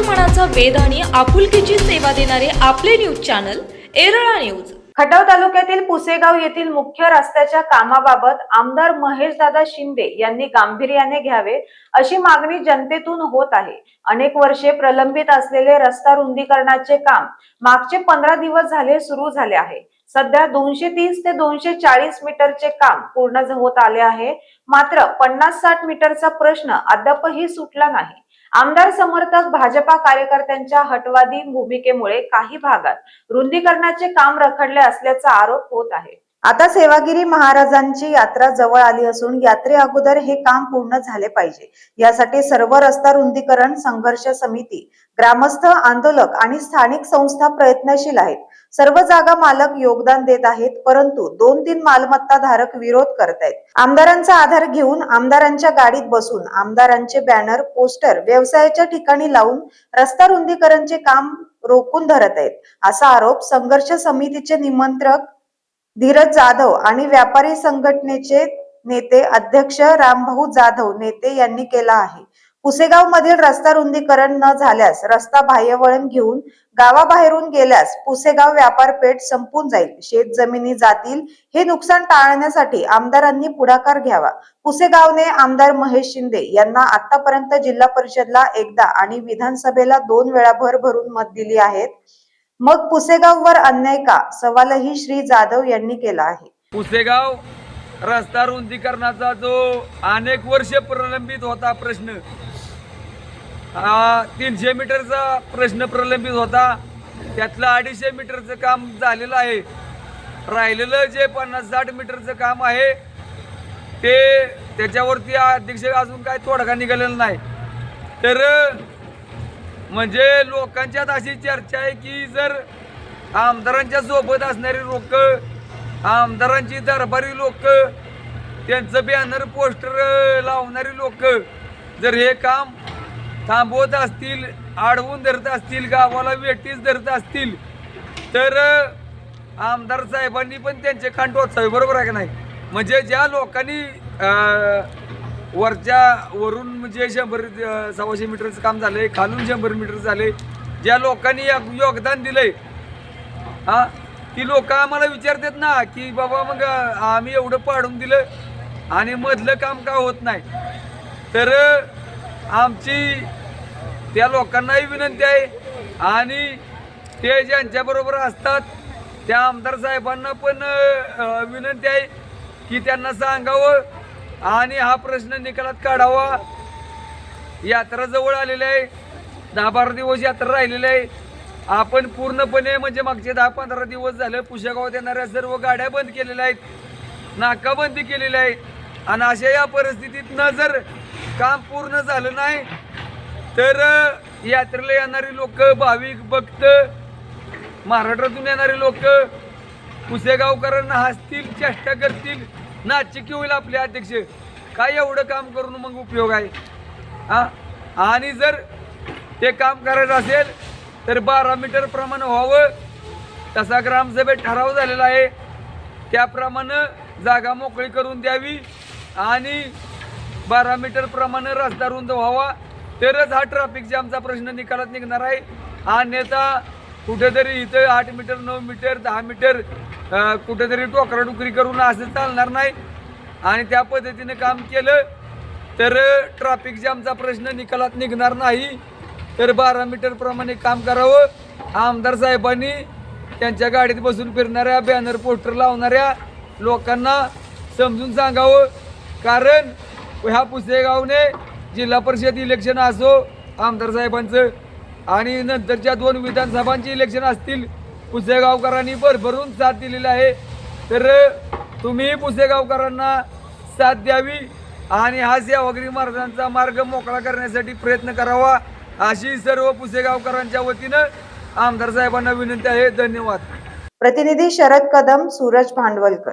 मनाचा वेद आणि आपुलकीची सेवा देणारे आपले news channel Erala news. Khatav तालुक्यातील पुसेगाव येथील मुख्य रस्त्याच्या कामाबाबत आमदार महेशदादा शिंदे यांनी गांभीर्याने घ्यावे अशी मागणी जनतेतून होत आहे. अनेक वर्षे प्रलंबित असलेले रस्ता रुंदीकरणाचे काम मागचे पंधरा दिवस झाले सुरू झाले आहे. सध्या दोनशे तीस ते दोनशे चाळीस मीटरचे काम पूर्ण होत आले आहे. मात्र पन्नास साठ मीटरचा प्रश्न अद्यापही सुटला नाही. आमदार समर्थक भाजपा कार्यकर्त्यांच्या हटवादी भूमिकेमुळे काही भागात रुंदीकरणाचे काम रखडले असल्याचा आरोप होत आहे. आता सेवागिरी महाराजांची यात्रा जवळ आली असून यात्रे अगोदर हे काम पूर्ण झाले पाहिजे. यासाठी सर्व रस्ता रुंदीकरण संघर्ष समिती ग्रामस्थ आंदोलक आणि स्थानिक संस्था प्रयत्नशील आहेत. सर्व जागा मालक योगदान देत आहेत परंतु दोन तीन मालमत्ता धारक विरोध करतायत. आमदारांचा आधार घेऊन आमदारांच्या गाडीत बसून आमदारांचे बॅनर पोस्टर व्यवसायाच्या ठिकाणी लावून रस्ता रुंदीकरणचे काम रोखून धरत आहेत असा आरोप संघर्ष समितीचे निमंत्रक धीरज जाधव आणि व्यापारी संघटनेचे नेते अध्यक्ष रामभाऊ जाधव नेते यांनी केला आहे. पुसेगाव मधील रस्ता रुंदीकरण न झाल्यास रस्ता बाह्यवळण घेऊन गावाबाहेरून गेल्यास पुसेगाव व्यापारपेठ संपून जाईल. शेत जमिनी जातील. हे नुकसान टाळण्यासाठी आमदारांनी पुढाकार घ्यावा. पुसेगावने आमदार महेश शिंदे यांना आतापर्यंत जिल्हा परिषदला एकदा आणि विधानसभेला दोन वेळा भर भरून मत दिली आहेत. मग पुसेगाववर अन्याय का? सवालही श्री जाधव यांनी केला आहे. पुसेगाव रस्ता रुंदीकरणाचा जो अनेक वर्ष प्रलंबित होता प्रश्न तीनशे मीटरचा प्रश्न प्रलंबित होता. त्यातलं अडीचशे मीटरचं काम झालेलं आहे. राहिलेलं जे पन्नास साठ मीटरचं काम आहे ते त्याच्यावरती अध्यक्ष अजून काय तोडगा निघालेला नाही. तर म्हणजे लोकांच्यात अशी चर्चा आहे की जर आमदारांच्या सोबत असणारी लोक आमदारांची दरबारी लोक त्यांचं बॅनर पोस्टर लावणारी लोक जर हे काम थांबवत असतील अडवून धरत असतील गावाला वेटीस धरत असतील तर आमदार साहेबांनी पण त्यांचे खांड बरोबर आहे का नाही? म्हणजे ज्या लोकांनी वरच्या वरून म्हणजे शंभर सव्वाशे मीटरचं काम झालं आहे खालून शंभर मीटर झाले ज्या लोकांनी या- योगदान दिलंय हा ती लोक आम्हाला विचारतात ना की बाबा मग आम्ही एवढं पाडून दिलं आणि मधलं काम का होत नाही? तर आमची त्या लोकांनाही विनंती आहे आणि ते ज्यांच्याबरोबर असतात त्या आमदार साहेबांना पण विनंती आहे की त्यांना सांगावं आणि हा प्रश्न निकालात काढावा. यात्रा जवळ आलेली आहे दहा बारा दिवस यात्रा राहिलेली आहे. आपण पूर्णपणे म्हणजे मागचे दहा पंधरा दिवस झाले पुशेगावात येणाऱ्या सर्व गाड्या बंद केलेल्या आहेत नाकाबंदी केलेली आहे आणि अशा या परिस्थितीतनं जर काम पूर्ण झालं नाही तर यात्रेला येणारी लोक भाविक भक्त महाराष्ट्रातून येणारे लोक पुसेगावकरांना हसतील चेष्टा करतील नाचिकी होईल आपले अध्यक्ष. काय एवढं काम करून मग उपयोग आहे? हां? आणि जर ते काम करायचं असेल तर बारा मीटर प्रमाण व्हावं. तसा ग्रामसभेत ठराव झालेला आहे. त्याप्रमाणे जागा मोकळी करून द्यावी. आणि बारा मीटर प्रमाणे रस्ता रुंद व्हावा. तरच हा ट्रॅफिक जॅमचा प्रश्न निकालात निघणार आहे. अन्यथा कुठेतरी इथं आठ मीटर नऊ मीटर दहा मीटर कुठेतरी टोकराटोकरी करून असं चालणार नाही. आणि त्या पद्धतीने काम केलं तर ट्रॅफिक जॅमचा प्रश्न निकालात निघणार नाही. तर बारा मीटर प्रमाणे काम करावं. आमदार साहेबांनी त्यांच्या गाडीत बसून फिरणाऱ्या बॅनर पोस्टर लावणाऱ्या लोकांना समजून सांगावं. कारण ह्या पुसेगावने जिल्हा परिषद इलेक्शन असो आमदार साहेबांचं आणि नंतरच्या दोन विधानसभांची इलेक्शन असतील पुसेगावकरांनी भरभरून साथ दिलेली आहे. तर तुम्ही पुसेगावकरांना साथ द्यावी आणि हा सेवागिरी महाराजांचा मार्ग मोकळा करण्यासाठी प्रयत्न करावा अशी सर्व पुसेगावकरांच्या वतीनं आमदार साहेबांना विनंती आहे. धन्यवाद. प्रतिनिधी शरद कदम सूरज भांडवलकर.